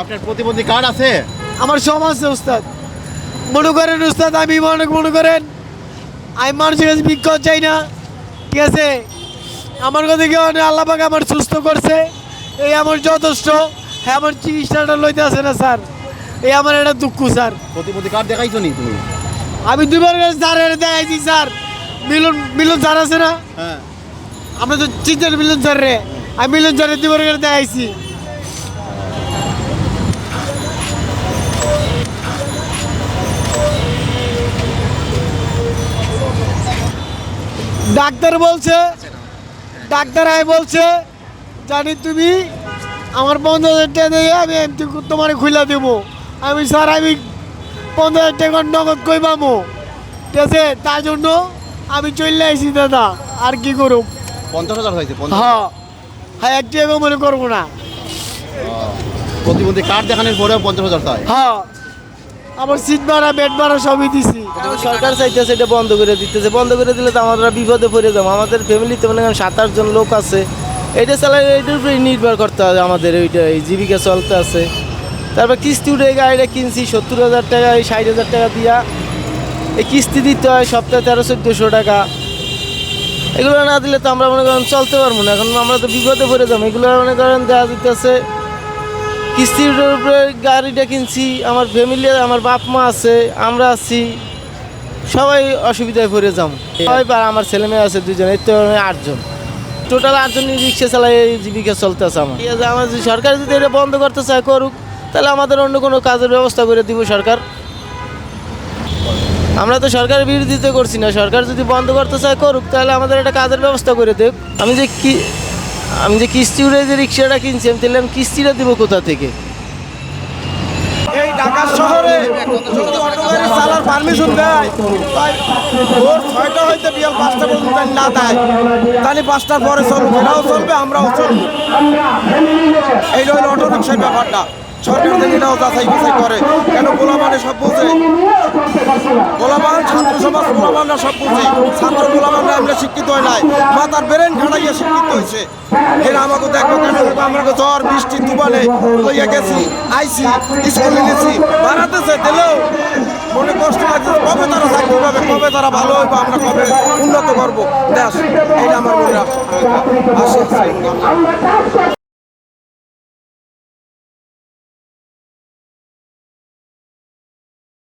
আপনার প্রতিবন্ধী কার্ড আছে? আমার সব আছে উস্তাদ। মনে করেন উস্তাদ আমি মনে মনে করেন আমি মানুষের কাছে ভিক্ষা চাই না। ঠিক আছে? আমার কথা কেউ না? আল্লাপাক আমার সুস্থ করছে। এই আমার যথেষ্ট। হ্যাঁ আমার চিকিৎসাটা লইতে আছে না স্যার। এই আমার একটা দুঃখ স্যার। প্রতিবন্ধী কার্ড দেখাইছো নি তুমি? আমি দুবার কাছে স্যার এটা দেখাইছি স্যার। মিলন মিলন স্যার আছে না? হ্যাঁ। আমরা তো চিন্তার মিলন স্যার রে আমি মিলন স্যারের দুবার দেখাইছি। ডাক্তার বলছে ডাক্তার আয় বলছে জানি তুমি আমার পনেরো হাজার টাকা দিয়ে আমি এমনি তোমার খুলে দেবো। আমি স্যার আমি পনেরো হাজার টাকা নগদ কই পাবো ঠিক আছে তার জন্য আমি চলে আসি দাদা। আর কি করুক? পঞ্চাশ হাজার হয়েছে পঞ্চাশ হ্যাঁ হ্যাঁ একটু এগো মনে করব না। প্রতিবন্ধী কার্ড দেখানোর পরেও পঞ্চাশ হাজার তাই হ্যাঁ আমার সিট ভাড়া বেড ভাড়া সবই দিছি। সরকার চাইতেছে, এটা বন্ধ করে দিতেছে। বন্ধ করে দিলে তো আমরা বিপদে পড়ে যাব। আমাদের ফ্যামিলিতে মনে করেন সাত আটজন লোক আছে। এটা চালাই এটার উপরে নির্ভর করতে হবে আমাদের ওইটা জীবিকা চলতে আছে। তারপর কিস্তি উঠে গাড়িটা কিনছি, সত্তর হাজার টাকা, এই ষাট হাজার টাকা দিয়া। এই কিস্তি দিতে হয় সপ্তাহে তেরো চোদ্দোশো টাকা। এগুলো না দিলে তো আমরা মনে করেন চলতে পারব না। এখন আমরা তো বিপদে পড়ে যাব। এগুলো মনে করেন দেওয়া দিতেছে কিস্তির উপরে গাড়িটা কিনছি, আমার ফ্যামিলি আমার বাপ মা আছে, আমরা আছি। সবাই অসুবিধায় পড়ে যাম। সবাই পার আমার ছেলে মেয়ে আছে দুজন এই তো আটজন। টোটাল আটজন রিক্সা চালাই এই জীবিকা চলতেছে আমার। ঠিক আছে, আমার সরকার যদি এটা বন্ধ করতে চায়, করুক, তাহলে আমাদের অন্য কোনো কাজের ব্যবস্থা করে দিব সরকার। আমরা তো সরকারের বিরোধিতা করছি না, সরকার যদি বন্ধ করতে চায়, করুক, তাহলে আমাদের একটা কাজের ব্যবস্থা করে দেব। আমি যে কি আমি যে কিস্তি উড়ে যে রিক্সাটা কিনছি, আমি তাহলে আমি কিস্তিটা দেবো কোথা থেকে? এই শহরে অটো চালার পারমিশন দেয়। তাই ছয়টা না দেয়। তাহলে পাঁচটার পরে চলবে আমরাও চলবো। অটো রিক্সার ব্যাপারটা। সরকার থেকে যাচাই বাছাই করে, কেন গোলামানে সব বোঝে গোলামান ছাত্র সমাজ গোলামানরা সব বুঝে। ছাত্র গোলামানরা আমরা শিক্ষিত হয় নাই। মাথার ব্রেন খাটাইয়া শিক্ষিত হয়েছে। এরা আমাকে দেখব কেন? আমাকে জ্বর, বৃষ্টি, তুফানে লইয়া গেছি। আইসি স্কুলে গেছি। বাড়াতেছে দিলেও মনে কষ্ট লাগছে কবে তারা চাকরি পাবে, কবে তারা ভালো হইবে, আমরা কবে উন্নত করব। দেশ এইটা আমার মনে আসে।